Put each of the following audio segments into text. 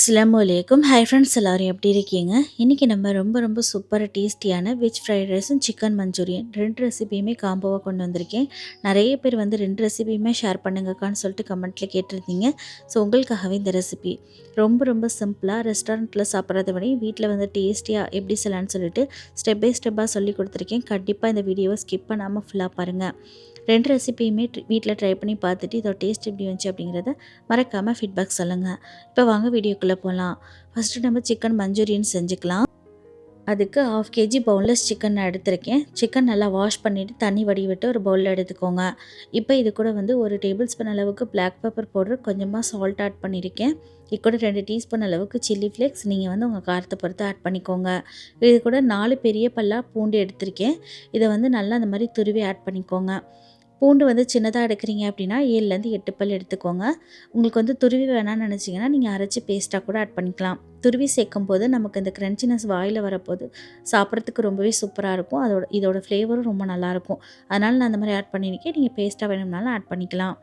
அஸ்லாம் வலைக்கும் hi friends எல்லோரும் எப்படி இருக்கீங்க? இன்றைக்கி நம்ம ரொம்ப ரொம்ப சூப்பர் டேஸ்டியான வெஜ் ஃப்ரைட் ரைஸும் சிக்கன் மஞ்சூரியன் ரெண்டு ரெசிபியுமே காம்போவாக கொண்டு வந்திருக்கேன். நிறைய பேர் வந்து ரெண்டு ரெசிபியுமே ஷேர் பண்ணுங்கக்கான்னு சொல்லிட்டு கமெண்ட்டில் கேட்டிருந்தீங்க. ஸோ உங்களுக்காகவே இந்த ரெசிபி ரொம்ப ரொம்ப சிம்பிளாக ரெஸ்டாரண்ட்டில் சாப்பிட்றத விட வீட்டில் வந்து டேஸ்டியாக எப்படி செய்யலான்னு சொல்லிட்டு ஸ்டெப் பை ஸ்டெப்பாக சொல்லி கொடுத்துருக்கேன். கண்டிப்பாக இந்த வீடியோவை ஸ்கிப் பண்ணாமல் ஃபுல்லாக பாருங்கள் ரெண்டு ரெசிபியுமே வீட்டில் ட்ரை பண்ணி பார்த்துட்டு இதோட டேஸ்ட் எப்படி வந்துச்சு அப்படிங்கிறத மறக்காமல் ஃபீட்பேக் சொல்லுங்கள் இப்போ வாங்க வீடியோக்குள்ளே போகலாம் ஃபஸ்ட்டு நம்ம சிக்கன் மஞ்சூரியன் செஞ்சுக்கலாம். அதுக்கு ஆஃப் கேஜி பவுன்லெஸ் சிக்கன் நான் எடுத்திருக்கேன். சிக்கன் நல்லா வாஷ் பண்ணிவிட்டு தண்ணி வடிவிட்டு ஒரு பவுலில் எடுத்துக்கோங்க. இப்போ இது கூட வந்து ஒரு டேபிள் ஸ்பூன் அளவுக்கு பிளாக் பெப்பர் பவுடர் கொஞ்சமாக சால்ட் ஆட் பண்ணியிருக்கேன். இது கூட ரெண்டு டீஸ்பூன் அளவுக்கு சில்லி ஃப்ளேக்ஸ் நீங்கள் வந்து உங்கள் காரத்தை பொறுத்து ஆட் பண்ணிக்கோங்க. இது கூட நாலு பெரிய பல்லாக பூண்டு எடுத்திருக்கேன். இதை வந்து நல்லா அந்த மாதிரி துருவி ஆட் பண்ணிக்கோங்க. பூண்டு வந்து சின்னதாக எடுக்கிறீங்க அப்படின்னா ஏழுலேருந்து எட்டு பல் எடுத்துக்கோங்க. உங்களுக்கு வந்து துருவி வேணாம்னு நினச்சிங்கன்னா நீங்கள் அரைச்சி பேஸ்ட்டாக கூட ஆட் பண்ணிக்கலாம். துருவி சேர்க்கும் போது நமக்கு இந்த க்ரன்ச்சினஸ் வாயில் வரப்போது சாப்பிட்றதுக்கு ரொம்பவே சூப்பராக இருக்கும். அதோட இதோட ஃப்ளேவரும் ரொம்ப நல்லாயிருக்கும் அதனால் நான் அந்த மாதிரி ஆட் பண்ணியிருக்கேன் நீங்கள் பேஸ்ட்டாக வேணும்னாலும் ஆட் பண்ணிக்கலாம்.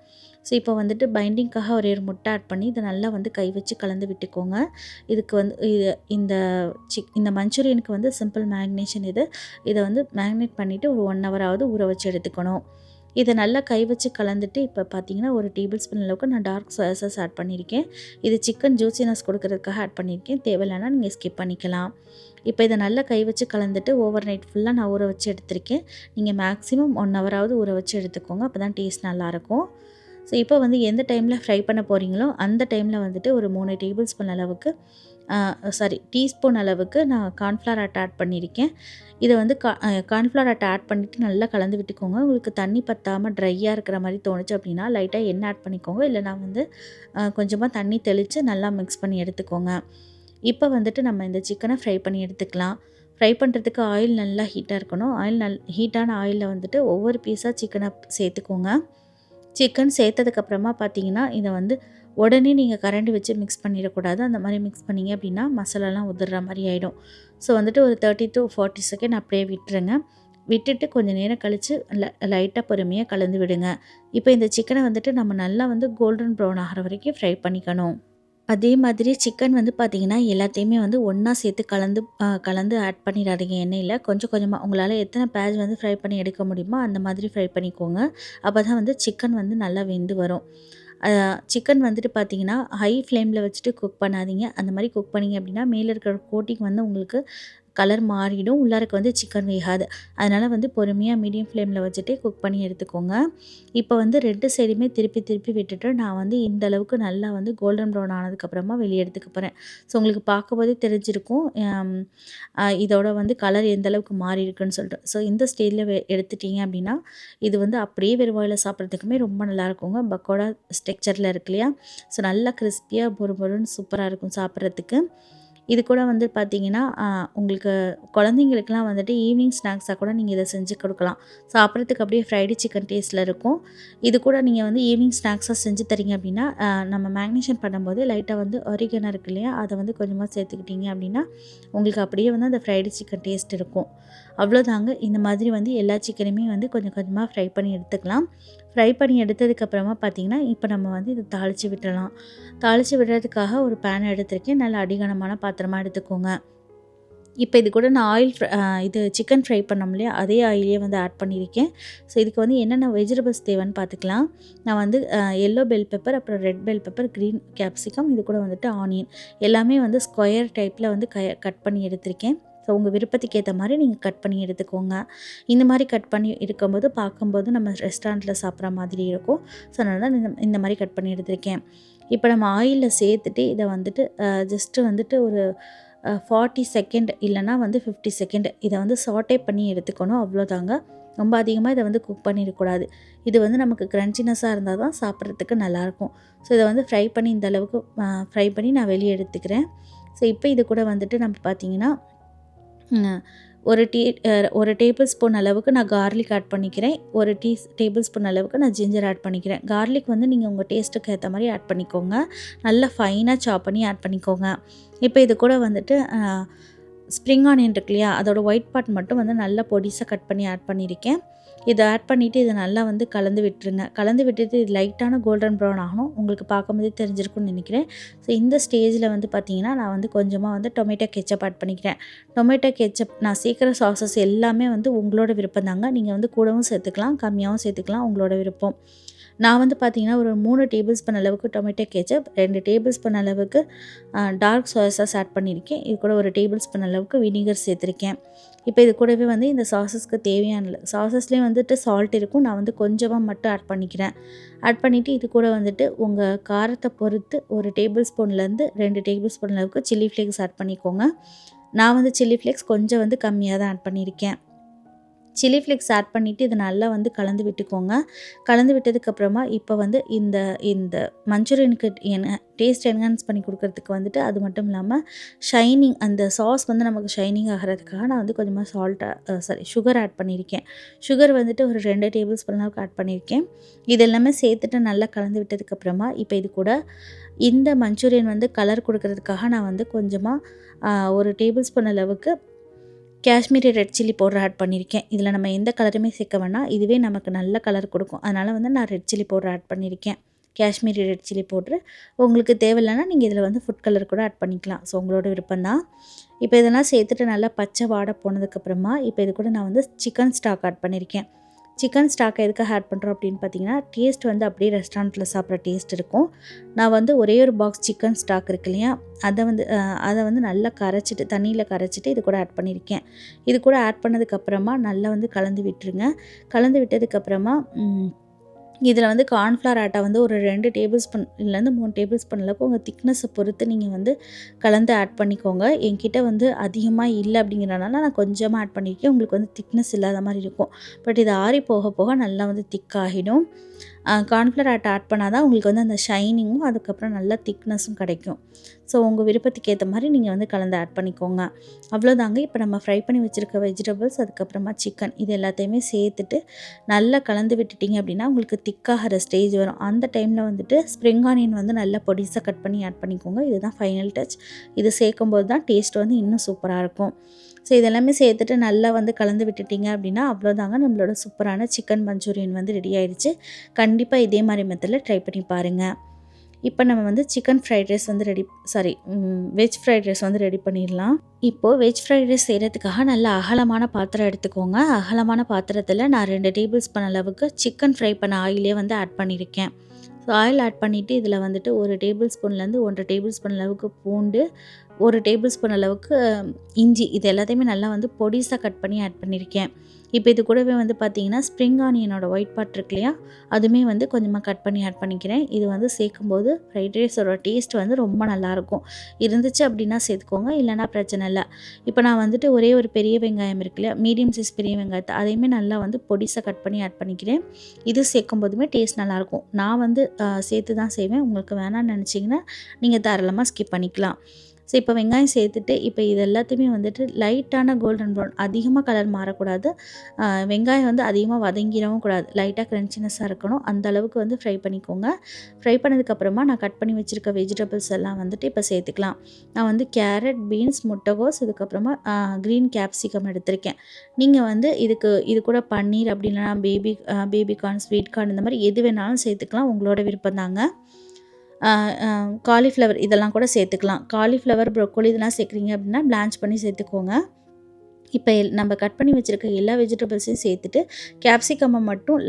ஸோ இப்போ வந்துட்டு பைண்டிங்க்காக ஒரே ஒரு முட்டை ஆட் பண்ணி இதை நல்லா வந்து கை வச்சு கலந்து விட்டுக்கோங்க. இதுக்கு வந்து இது இந்த சிக் இந்த மஞ்சூரியனுக்கு வந்து சிம்பிள் மேக்னேஷன் இது. இதை வந்து மேக்னேட் பண்ணிவிட்டு ஒரு ஒன் ஹவராவது ஊற வச்சு எடுத்துக்கணும். இதை நல்லா கை வச்சு கலந்துட்டு இப்போ பார்த்தீங்கன்னா ஒரு டேபிள் ஸ்பூன் அளவுக்கு நான் டார்க் சோயா ஆட் பண்ணியிருக்கேன். இது சிக்கன் ஜூசினஸ் கொடுக்கறதுக்காக ஆட் பண்ணியிருக்கேன். தேவையில்லைனா நீங்கள் ஸ்கிப் பண்ணிக்கலாம். இப்போ இதை நல்லா கை வச்சு கலந்துட்டு ஓவர் நைட் ஃபுல்லாக நான் ஊற வச்சு எடுத்திருக்கேன். நீங்கள் மேக்ஸிமம் ஒன் ஹவராவது ஊற வச்சு எடுத்துக்கோங்க. அப்போ தான் டேஸ்ட் நல்லாயிருக்கும். ஸோ இப்போ வந்து எந்த டைமில் ஃப்ரை பண்ண போகிறீங்களோ அந்த டைமில் வந்துட்டு ஒரு மூணு டேபிள் ஸ்பூன் அளவுக்கு சாரி டீஸ்பூன் அளவுக்கு நான் கார்ன்ஃப்ளவர் ஆட்டை ஆட் பண்ணியிருக்கேன். இதை வந்து கா கார்ன்ஃப்ளவர் ஆட்டை ஆட் பண்ணிவிட்டு நல்லா கலந்து விட்டுக்கோங்க. உங்களுக்கு தண்ணி பற்றாமல் ட்ரையாக இருக்கிற மாதிரி தோணுச்சு அப்படின்னா லைட்டாக எண்ணெய் ஆட் பண்ணிக்கோங்க. இல்லை நான் வந்து கொஞ்சமாக தண்ணி தெளித்து நல்லா மிக்ஸ் பண்ணி எடுத்துக்கோங்க. இப்போ வந்துட்டு நம்ம இந்த சிக்கனை ஃப்ரை பண்ணி எடுத்துக்கலாம். ஃப்ரை பண்ணுறதுக்கு ஆயில் நல்லா ஹீட்டாக இருக்கணும். ஆயில் நல் ஹீட்டான ஆயிலில் வந்துட்டு ஒவ்வொரு பீஸாக சிக்கனை சேர்த்துக்கோங்க. சிக்கன் சேர்த்ததுக்கப்புறமா பார்த்தீங்கன்னா இதை வந்து உடனே நீங்கள் கரண்டி வச்சு மிக்ஸ் பண்ணிடக்கூடாது. அந்த மாதிரி மிக்ஸ் பண்ணிங்க அப்படின்னா மசாலாலாம் உதிர்ற மாதிரி ஆகிடும் ஸோ வந்துட்டு ஒரு தேர்ட்டி டு ஃபார்ட்டி செகண்ட் அப்படியே விட்டுருங்க. விட்டுட்டு கொஞ்சம் நேரம் கழித்து லைட்டாக பொறுமையாக கலந்து விடுங்க. இப்போ இந்த சிக்கனை வந்துட்டு நம்ம நல்லா வந்து கோல்டன் ப்ரௌன் ஆகிற வரைக்கும் ஃப்ரை பண்ணிக்கணும். அதே மாதிரி சிக்கன் வந்து பார்த்திங்கன்னா எல்லாத்தையுமே வந்து ஒன்றா சேர்த்து கலந்து கலந்து ஆட் பண்ணிடாதீங்க. எண்ணெயில் கொஞ்சம் கொஞ்சமாக உங்களால் எத்தனை பேஜ் வந்து ஃப்ரை பண்ணி எடுக்க முடியுமோ அந்த மாதிரி ஃப்ரை பண்ணிக்கோங்க. அப்போ தான் வந்து சிக்கன் வந்து நல்லா வெந்து வரும். சிக்கன் வந்துட்டு பார்த்தீங்கன்னா ஹை ஃப்ளேமில் வச்சுட்டு குக் பண்ணாதீங்க. அந்த மாதிரி குக் பண்ணிங்க அப்படின்னா மேலே இருக்கிற கோட்டிங் வந்து உங்களுக்கு கலர் மாறிடும். உள்ளாருக்கு வந்து சிக்கன் வேகாது. அதனால் வந்து பொறுமையாக மீடியம் ஃப்ளேமில் வச்சுட்டு குக் பண்ணி எடுத்துக்கோங்க. இப்போ வந்து ரெண்டு சைடுமே திருப்பி திருப்பி விட்டுட்டு நான் வந்து இந்த அளவுக்கு நல்லா வந்து கோல்டன் ப்ரௌன் ஆனதுக்கப்புறமா வெளியே எடுத்துக்க போகிறேன் ஸோ உங்களுக்கு பார்க்கும்போதே தெரிஞ்சிருக்கும். இதோட வந்து கலர் எந்த அளவுக்கு மாறி இருக்குன்னு சொல்லிட்டு. ஸோ இந்த ஸ்டேஜில் எடுத்துட்டீங்க அப்படின்னா இது வந்து அப்படியே வெறுவாயில் சாப்பிட்றதுக்குமே ரொம்ப நல்லா இருக்குங்க. பக்கோடா ஸ்ட்ரக்சரில் இருக்கு இல்லையா? ஸோ நல்லா கிறிஸ்பியாக பொறு பொருன்னு சூப்பராக இருக்கும் சாப்பிட்றதுக்கு. இது கூட வந்து பார்த்திங்கன்னா உங்களுக்கு குழந்தைங்களுக்குலாம் வந்துட்டு ஈவினிங் ஸ்நாக்ஸாக கூட நீங்கள் இதை செஞ்சு கொடுக்கலாம். சாப்பிட்றதுக்கு அப்படியே ஃப்ரைடு சிக்கன் டேஸ்ட்டில் இருக்கும். இது கூட நீங்கள் வந்து ஈவினிங் ஸ்நாக்ஸாக செஞ்சு தரீங்க அப்படின்னா நம்ம மேக்னேஷன் பண்ணும்போது லைட்டாக வந்து ஒரிகனா இருக்கு இல்லையா அதை வந்து கொஞ்சமாக சேர்த்துக்கிட்டீங்க அப்படின்னா உங்களுக்கு அப்படியே வந்து அந்த ஃப்ரைடு சிக்கன் டேஸ்ட் இருக்கும். அவ்வளோதாங்க. இந்த மாதிரி வந்து எல்லா சிக்கனுமே வந்து கொஞ்சம் கொஞ்சமாக ஃப்ரை பண்ணி எடுத்துக்கலாம். ஃப்ரை பண்ணி எடுத்ததுக்கப்புறமா பார்த்திங்கன்னா இப்போ நம்ம வந்து இதை தாளித்து விட்டுடலாம் தாளித்து விடுறதுக்காக ஒரு பேன் எடுத்திருக்கேன். நல்ல அடிகனமான பாத்திரமாக எடுத்துக்கோங்க. இப்போ இது கூட நான் ஆயில் இது சிக்கன் ஃப்ரை பண்ணோம் இல்லையா? அதே ஆயிலே வந்து ஆட் பண்ணியிருக்கேன். ஸோ இதுக்கு வந்து என்னென்ன வெஜிடபிள்ஸ் தேவைன்னு பார்த்துக்கலாம். நான் வந்து எல்லோ பெல் பெப்பர் அப்புறம் red bell pepper green capsicum இது கூட வந்துட்டு ஆனியன் எல்லாமே வந்து ஸ்கொயர் டைப்பில் வந்து க கட் பண்ணி எடுத்திருக்கேன். ஸோ உங்கள் விருப்பத்துக்கு ஏற்ற மாதிரி நீங்கள் கட் பண்ணி எடுத்துக்கோங்க. இந்த மாதிரி கட் பண்ணி இருக்கும்போது பார்க்கும்போது நம்ம ரெஸ்டாரண்ட்டில் சாப்பிட்ற மாதிரி இருக்கும். ஸோ அதனால தான் இந்த இந்த மாதிரி கட் பண்ணி எடுத்திருக்கேன். இப்போ நம்ம ஆயிலில் சேர்த்துட்டு இதை வந்துட்டு ஜஸ்ட்டு வந்துட்டு ஒரு ஃபார்ட்டி செகண்ட் இல்லைனா வந்து ஃபிஃப்டி செகண்ட் இதை வந்து சாட்டே பண்ணி எடுத்துக்கணும். அவ்வளோதாங்க. ரொம்ப அதிகமாக இதை வந்து குக் பண்ணிடக்கூடாது. இது வந்து நமக்கு க்ரன்ச்சினஸாக இருந்தால் தான் சாப்பிட்றதுக்கு நல்லாயிருக்கும். ஸோ இதை வந்து ஃப்ரை பண்ணி இந்த அளவுக்கு ஃப்ரை பண்ணி நான் வெளியே எடுத்துக்கிறேன். ஸோ இப்போ இது கூட வந்துட்டு நம்ம பார்த்திங்கன்னா ஒரு டீ ஒரு டேபிள் ஸ்பூன் அளவுக்கு நான் கார்லிக் ஆட் பண்ணிக்கிறேன். ஒரு டீ டேபிள் ஸ்பூன் அளவுக்கு நான் ஜிஞ்சர் ஆட் பண்ணிக்கிறேன். கார்லிக் வந்து நீங்கள் உங்கள் டேஸ்ட்டுக்கு ஏற்ற மாதிரி ஆட் பண்ணிக்கோங்க. நல்லா ஃபைனாக சாப் பண்ணி ஆட் பண்ணிக்கோங்க. இப்போ இது கூட வந்துட்டு ஸ்ப்ரிங் ஆனியன் இருக்கு இல்லையா? அதோட ஒயிட் பார்ட் மட்டும் வந்து நல்லா பொடிசாக கட் பண்ணி ஆட் பண்ணியிருக்கேன் இதை ஆட் பண்ணிவிட்டு இதை நல்லா வந்து கலந்து விட்டுருங்க. கலந்து விட்டுட்டு இது லைட்டான கோல்டன் ப்ரௌன் ஆகணும். உங்களுக்கு பார்க்கும்போதே தெரிஞ்சிருக்கும்னு நினைக்கிறேன். ஸோ இந்த ஸ்டேஜில் வந்து பார்த்தீங்கன்னா நான் வந்து கொஞ்சமாக வந்து டொமேட்டோ கெச்சப் ஆட் பண்ணிக்கிறேன். டொமேட்டோ கெச்சப் நான் சீக்கிரம் சாசஸ் எல்லாமே வந்து உங்களோட விருப்பம் தாங்க நீங்கள் வந்து கூடவும் சேர்த்துக்கலாம் கம்மியாகவும் சேர்த்துக்கலாம் உங்களோட விருப்பம். நான் வந்து பார்த்தீங்கன்னா ஒரு மூணு டேபிள் ஸ்பூன் அளவுக்கு டொமேட்டோ கெச்சப் ரெண்டு டேபிள் ஸ்பூன் அளவுக்கு டார்க் சோயா சாஸ் ஆட் பண்ணியிருக்கேன் இது கூட ஒரு டேபிள் ஸ்பூன் அளவுக்கு வினிகர் சேர்த்துருக்கேன். இப்போ இது கூடவே வந்து இந்த சாசஸ்க்கு தேவையான சாசஸ்லேயும் வந்துட்டு சால்ட் இருக்கும். நான் வந்து கொஞ்சமாக மட்டும் ஆட் பண்ணிக்கிறேன். ஆட் பண்ணிவிட்டு இது கூட வந்துட்டு உங்கள் காரத்தை பொறுத்து ஒரு டேபிள் ஸ்பூன்லேருந்து ரெண்டு டேபிள் ஸ்பூன் அளவுக்கு சில்லி ஃப்ளேக்ஸ் ஆட் பண்ணிக்கோங்க. நான் வந்து சில்லி ஃப்ளேக்ஸ் கொஞ்சம் வந்து கம்மியாக தான் ஆட் பண்ணியிருக்கேன் சில்லி ஃப்ளேக்ஸ் ஆட் பண்ணிவிட்டு இதை நல்லா வந்து கலந்து விட்டுக்கோங்க. கலந்து விட்டதுக்கப்புறமா இப்போ வந்து இந்த இந்த மஞ்சூரியனுக்கு என்ன டேஸ்ட் என்ஹான்ஸ் பண்ணி கொடுக்குறதுக்கு வந்துட்டு அது மட்டும் இல்லாமல் ஷைனிங் அந்த சாஸ் வந்து நமக்கு ஷைனிங் ஆகிறதுக்காக நான் வந்து கொஞ்சமாக சால்ட்டாக சாரி சுகர் ஆட் பண்ணியிருக்கேன். சுகர் வந்துட்டு ஒரு ரெண்டு டேபிள் ஸ்பூன் அளவுக்கு ஆட் பண்ணியிருக்கேன். இது எல்லாமே சேர்த்துட்டு நல்லா கலந்து விட்டதுக்கப்புறமா இப்போ இது கூட இந்த மஞ்சூரியன் வந்து கலர் கொடுக்கறதுக்காக நான் வந்து கொஞ்சமாக ஒரு டேபிள் ஸ்பூன் அளவுக்கு Kashmiri red chilli powder add பண்ணியிருக்கேன். இதில் நம்ம எந்த கலருமே சேர்க்க வேணாம். இதுவே நமக்கு நல்ல கலர் கொடுக்கும். அதனால் வந்து நான் ரெட் சில்லி பவுடர் ஆட் பண்ணியிருக்கேன். Kashmiri red chilli powder. உங்களுக்கு தேவையில்லைன்னா நீங்கள் இதில் வந்து ஃபுட் கலர் கூட ஆட் பண்ணிக்கலாம். ஸோ உங்களோட விருப்பந்தான் இப்போ இதெல்லாம் சேர்த்துட்டு நல்லா பச்சை வாடை போனதுக்கப்புறமா இப்போ இது கூட நான் வந்து சிக்கன் ஸ்டாக் ஆட் பண்ணியிருக்கேன். சிக்கன் ஸ்டாக் எதுக்காக ஆட் பண்ணுறோம் அப்படின்னு பார்த்தீங்கன்னா டேஸ்ட் வந்து அப்படியே ரெஸ்டாரண்ட்டில் சாப்பிட்ற டேஸ்ட் இருக்கும். நான் வந்து ஒரே ஒரு பாக்ஸ் சிக்கன் ஸ்டாக் இருக்கு இல்லையா? அதை வந்து அதை வந்து நல்லா கரைச்சிட்டு தண்ணியில் கரைச்சிட்டு இது கூட ஆட் பண்ணியிருக்கேன். இது கூட ஆட் பண்ணதுக்கப்புறமா நல்லா வந்து கலந்து விட்டுருங்க. கலந்து விட்டதுக்கப்புறமா இதில் வந்து கார்ன்ஃப்ளவர் ஆட்டை வந்து ஒரு ரெண்டு டேபிள் ஸ்பூன் இல்லைருந்து மூணு டேபிள் ஸ்பூன் அளவுக்கு உங்கள் திக்னஸை பொறுத்து நீங்கள் வந்து கலந்து ஆட் பண்ணிக்கோங்க. என்கிட்ட வந்து அதிகமாக இல்லை அப்படிங்கிறனால நான் கொஞ்சமாக ஆட் பண்ணியிருக்கேன். உங்களுக்கு வந்து திக்னஸ் இல்லாத மாதிரி இருக்கும். பட் இது ஆறி போக போக நல்லா வந்து திக்காகிடும். கார்ன்ஃப்ளவர் ஆட் ஆட் பண்ணால் தான் உங்களுக்கு வந்து அந்த ஷைனிங்கும் அதுக்கப்புறம் நல்லா திக்னஸும் கிடைக்கும். ஸோ உங்கள் விருப்பத்துக்கு ஏற்ற மாதிரி நீங்கள் வந்து கலந்து ஆட் பண்ணிக்கோங்க. அவ்வளோதாங்க இப்போ நம்ம ஃப்ரை பண்ணி வச்சுருக்க வெஜிடபிள்ஸ் அதுக்கப்புறமா சிக்கன் இது எல்லாத்தையுமே சேர்த்துட்டு நல்லா கலந்து விட்டுட்டிங்க அப்படின்னா உங்களுக்கு திக்காகிற ஸ்டேஜ் வரும். அந்த டைமில் வந்துட்டு ஸ்ப்ரிங் ஆனியன் வந்து நல்லா பொடிசாக கட் பண்ணி ஆட் பண்ணிக்கோங்க. இதுதான் ஃபைனல் டச் இது சேர்க்கும்போது தான் டேஸ்ட் வந்து இன்னும் சூப்பராக இருக்கும். ஸோ இதெல்லாமே சேர்த்துட்டு நல்லா வந்து கலந்து விட்டுட்டிங்க அப்படின்னா அவ்வளோதாங்க நம்மளோட சூப்பரான சிக்கன் மஞ்சூரியன் வந்து ரெடி ஆயிடுச்சு. கண்டிப்பாக இதே மாதிரி மெத்தடில் ட்ரை பண்ணி பாருங்கள் இப்போ நம்ம வந்து சிக்கன் ஃப்ரைட் ரைஸ் வந்து ready sorry veg fried rice வந்து ரெடி பண்ணிடலாம். இப்போது வெஜ் ஃப்ரைட் ரைஸ் செய்கிறதுக்காக நல்ல அகலமான பாத்திரம் எடுத்துக்கோங்க. அகலமான பாத்திரத்தில் நான் ரெண்டு டேபிள் ஸ்பூன் அளவுக்கு சிக்கன் ஃப்ரை பண்ண ஆயிலே வந்து ஆட் பண்ணியிருக்கேன். ஸோ ஆயில் ஆட் பண்ணிவிட்டு இதில் வந்துட்டு ஒரு டேபிள் ஸ்பூன்லேருந்து ஒன்றரை டேபிள் ஸ்பூன் அளவுக்கு பூண்டு ஒரு டேபிள் ஸ்பூன் அளவுக்கு இஞ்சி இது எல்லாத்தையுமே நல்லா வந்து பொடிசாக கட் பண்ணி ஆட் பண்ணியிருக்கேன் இப்போ இது கூடவே வந்து பார்த்திங்கன்னா ஸ்ப்ரிங் ஆனியனோட ஒயிட் பார்ட் இருக்கு இல்லையா? அதுவுமே வந்து கொஞ்சமாக கட் பண்ணி ஆட் பண்ணிக்கிறேன். இது வந்து சேர்க்கும்போது ஃப்ரைட் ரைஸோட டேஸ்ட் வந்து ரொம்ப நல்லாயிருக்கும். இருந்துச்சு அப்படின்னா சேர்த்துக்கோங்க இல்லைனா பிரச்சனை இல்லை. இப்போ நான் வந்துட்டு ஒரே ஒரு பெரிய வெங்காயம் இருக்கு இல்லையா? மீடியம் சைஸ் பெரிய வெங்காயத்தை அதையுமே நல்லா வந்து பொடிசை கட் பண்ணி ஆட் பண்ணிக்கிறேன். இது சேர்க்கும் போதுமே டேஸ்ட் நல்லாயிருக்கும். நான் வந்து சேர்த்து தான் செய்வேன். உங்களுக்கு வேணாம்னு நினச்சிங்கன்னா நீங்கள் தாராளமாக ஸ்கிப் பண்ணிக்கலாம். ஸோ இப்போ வெங்காயம் சேர்த்துட்டு இப்போ இது எல்லாத்தையுமே வந்துட்டு லைட்டான கோல்டன் ப்ரௌன் அதிகமாக கலர் மாறக்கூடாது. வெங்காயம் வந்து அதிகமாக வதங்கிடவும் கூடாது. லைட்டாக க்ரன்ச்சினஸ்ஸாக இருக்கணும். அந்த அளவுக்கு வந்து ஃப்ரை பண்ணிக்கோங்க. ஃப்ரை பண்ணதுக்கப்புறமா நான் கட் பண்ணி வச்சுருக்க வெஜிடபிள்ஸ் எல்லாம் வந்துட்டு இப்போ சேர்த்துக்கலாம். நான் வந்து கேரட் பீன்ஸ் முட்டைகோஸ் இதுக்கப்புறமா க்ரீன் கேப்சிகம் எடுத்திருக்கேன். நீங்கள் வந்து இதுக்கு இது கூட பன்னீர் அப்படின்னா baby baby corn sweet corn இந்த மாதிரி எது வேணாலும் சேர்த்துக்கலாம். உங்களோட விருப்பம் தாங்க. காலிஃப்ளவர் இதெல்லாம் கூட சேர்த்துக்கலாம். காலிஃப்ளவர் ப்ரொக்கோலி இதெல்லாம் சேர்க்குறீங்க அப்படின்னா பிளான்ச் பண்ணி சேர்த்துக்கோங்க. இப்போ எல் நம்ம கட் பண்ணி வச்சுருக்க எல்லா வெஜிடபிள்ஸையும் சேர்த்துட்டு கேப்சிகம்மை மட்டும்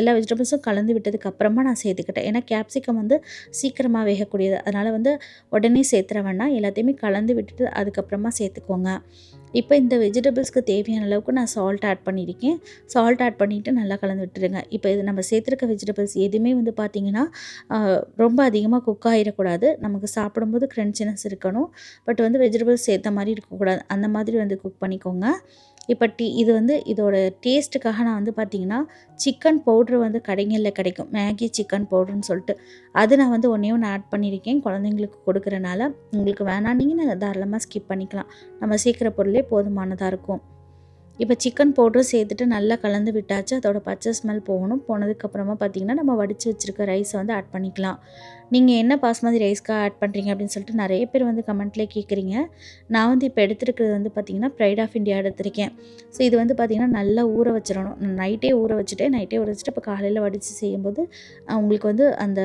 எல்லா வெஜிடபிள்ஸும் கலந்து விட்டதுக்கு அப்புறமா நான் சேர்த்துக்கிட்டேன். ஏன்னா கேப்சிகம் வந்து சீக்கிரமாக வேகக்கூடியது. அதனால் வந்து உடனே சேர்த்துற வேண்டாம் எல்லாத்தையுமே கலந்து விட்டுட்டு அதுக்கப்புறமா சேர்த்துக்கோங்க. இப்போ இந்த வெஜிடபிள்ஸ்க்கு தேவையான அளவுக்கு நான் சால்ட் ஆட் பண்ணியிருக்கேன். சால்ட் ஆட் பண்ணிவிட்டு நல்லா கலந்து விட்டுருங்க. இப்போ இது நம்ம சேர்த்துருக்க வெஜிடபிள்ஸ் எதுவுமே வந்து பார்த்திங்கன்னா ரொம்ப அதிகமாக குக் ஆகிடக்கூடாது நமக்கு சாப்பிடும்போது க்ரன்ச்சினஸ் இருக்கணும். பட் வந்து வெஜிடபிள்ஸ் சேர்த்த மாதிரி இருக்கக்கூடாது. அந்த மாதிரி வந்து குக் பண்ணிக்கோங்க. இப்போ டீ இது வந்து இதோட டேஸ்ட்டுக்காக நான் வந்து பார்த்திங்கன்னா சிக்கன் பவுட்ரு வந்து கடைங்களில் கிடைக்கும். மேகி சிக்கன் பவுட்ருன்னு சொல்லிட்டு. அது நான் வந்து ஒன்றே ஒன்று ஆட் பண்ணியிருக்கேன். குழந்தைங்களுக்கு கொடுக்குறனால. உங்களுக்கு வேணாம். நீங்கள் தாராளமாக ஸ்கிப் பண்ணிக்கலாம். நம்ம சீக்கிர பொருளே போதுமானதாக இருக்கும். இப்போ சிக்கன் பவுடரும் சேர்த்துட்டு நல்லா கலந்து விட்டாச்சு. அதோட பச்சை ஸ்மெல் போகணும். போனதுக்கப்புறமா பார்த்திங்கன்னா நம்ம வடித்து வச்சுருக்க ரைஸை வந்து ஆட் பண்ணிக்கலாம். நீங்கள் என்ன பாஸ்மதி ரைஸ்க்காக ஆட் பண்ணுறீங்க அப்படின்னு சொல்லிட்டு நிறைய பேர் வந்து கமெண்ட்லேயே கேட்குறீங்க நான் வந்து இப்போ எடுத்துருக்கிறது வந்து பார்த்திங்கன்னா ப்ரைட் ஆஃப் இந்தியா எடுத்திருக்கேன். ஸோ இது வந்து பார்த்திங்கன்னா நல்லா ஊற வச்சிடணும். நைட்டே ஊற வச்சுட்டு நைட்டே ஊற வச்சுட்டு இப்போ காலையில் வடித்து செய்யும்போது உங்களுக்கு வந்து அந்த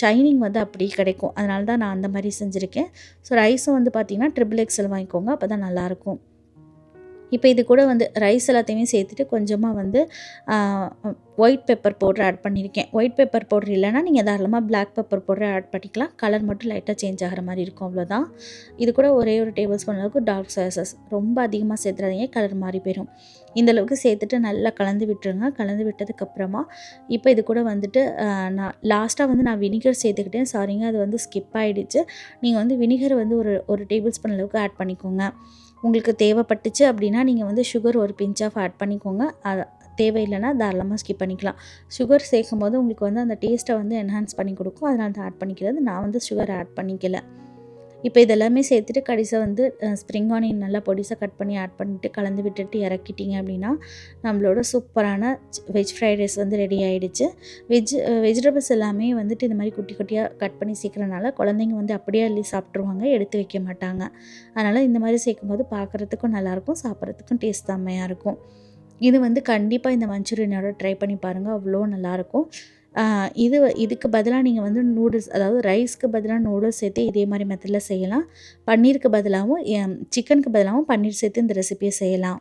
ஷைனிங் வந்து அப்படி கிடைக்கும். அதனால தான் நான் அந்த மாதிரி செஞ்சுருக்கேன். ஸோ ரைஸும் வந்து பார்த்திங்கன்னா ட்ரிபிள் எக்ஸல் வாங்கிக்கோங்க. அப்போ தான் நல்லாயிருக்கும் இப்போ இது கூட வந்து ரைஸ் எல்லாத்தையுமே சேர்த்துட்டு கொஞ்சமாக வந்து ஒயிட் பெப்பர் பவுடர் ஆட் பண்ணியிருக்கேன். ஒயிட் பெப்பர் பவுடர் இல்லைன்னா நீங்கள் தாராளமாக பிளாக் பெப்பர் பவுடர் ஆட் பண்ணிக்கலாம். கலர் மட்டும் லைட்டாக சேஞ்ச் ஆகிற மாதிரி இருக்கும் அவ்வளோதான் இது கூட ஒரே ஒரு டேபிள் ஸ்பூன் அளவுக்கு டார்க் சாசஸ் ரொம்ப அதிகமாக சேர்த்துறாதீங்க கலர் மாறி போயிடும் இந்தளவுக்கு சேர்த்துட்டு நல்லா கலந்து விட்டுருங்க. கலந்து விட்டதுக்கப்புறமா இப்போ இது கூட வந்துட்டு நான் லாஸ்ட்டாக வந்து நான் வினிகர் சேர்த்துக்கிட்டேன். சாரிங்க அது வந்து ஸ்கிப் ஆகிடுச்சு நீங்கள் வந்து வினிகர் வந்து ஒரு ஒரு டேபிள் ஸ்பூன் அளவுக்கு ஆட் பண்ணிக்கோங்க. உங்களுக்கு தேவைப்பட்டுச்சு அப்படின்னா நீங்கள் வந்து சுகர் ஒரு பிஞ்ச் ஆஃப் ஆட் பண்ணிக்கோங்க. அது தேவையில்லைன்னா தாராளமாக ஸ்கிப் பண்ணிக்கலாம். சுகர் சேர்க்கும் போது உங்களுக்கு வந்து அந்த டேஸ்ட்டை வந்து என்ஹான்ஸ் பண்ணி கொடுக்கும். அதனால் தான் ஆட் பண்ணிக்கிறது. நான் வந்து சுகர் ஆட் பண்ணிக்கல. இப்போ இதெல்லாமே சேர்த்துட்டு கடைசியாக வந்து ஸ்ப்ரிங் ஆனியன் நல்லா பொடிசாக கட் பண்ணி ஆட் பண்ணிட்டு கலந்து விட்டுட்டு இறக்கிட்டீங்க அப்படின்னா நம்மளோட சூப்பரான வெஜ் ஃப்ரைட் ரைஸ் வந்து ரெடி ஆகிடுச்சு வெஜ் வெஜிடபிள்ஸ் எல்லாமே வந்துட்டு இந்த மாதிரி குட்டி குட்டியாக கட் பண்ணி சேர்க்குறனால குழந்தைங்க வந்து அப்படியே அள்ளி சாப்பிட்ருவாங்க எடுத்து வைக்க மாட்டாங்க. அதனால் இந்த மாதிரி சேர்க்கும்போது பார்க்குறதுக்கும் நல்லாயிருக்கும் சாப்பிட்றதுக்கும் டேஸ்ட் செம்மையாக இருக்கும். இது வந்து கண்டிப்பாக இந்த மஞ்சூரியனோட ட்ரை பண்ணி பாருங்கள் அவ்வளோ நல்லாயிருக்கும். இது இதுக்கு பதிலாக நீங்கள் வந்து நூடுல்ஸ் அதாவது ரைஸ்க்கு பதிலாக நூடுல்ஸ் சேர்த்து இதே மாதிரி மெத்தடில் செய்யலாம். பன்னீருக்கு பதிலாகவும் சிக்கனுக்கு பதிலாகவும் பன்னீர் சேர்த்து இந்த ரெசிபியை செய்யலாம்.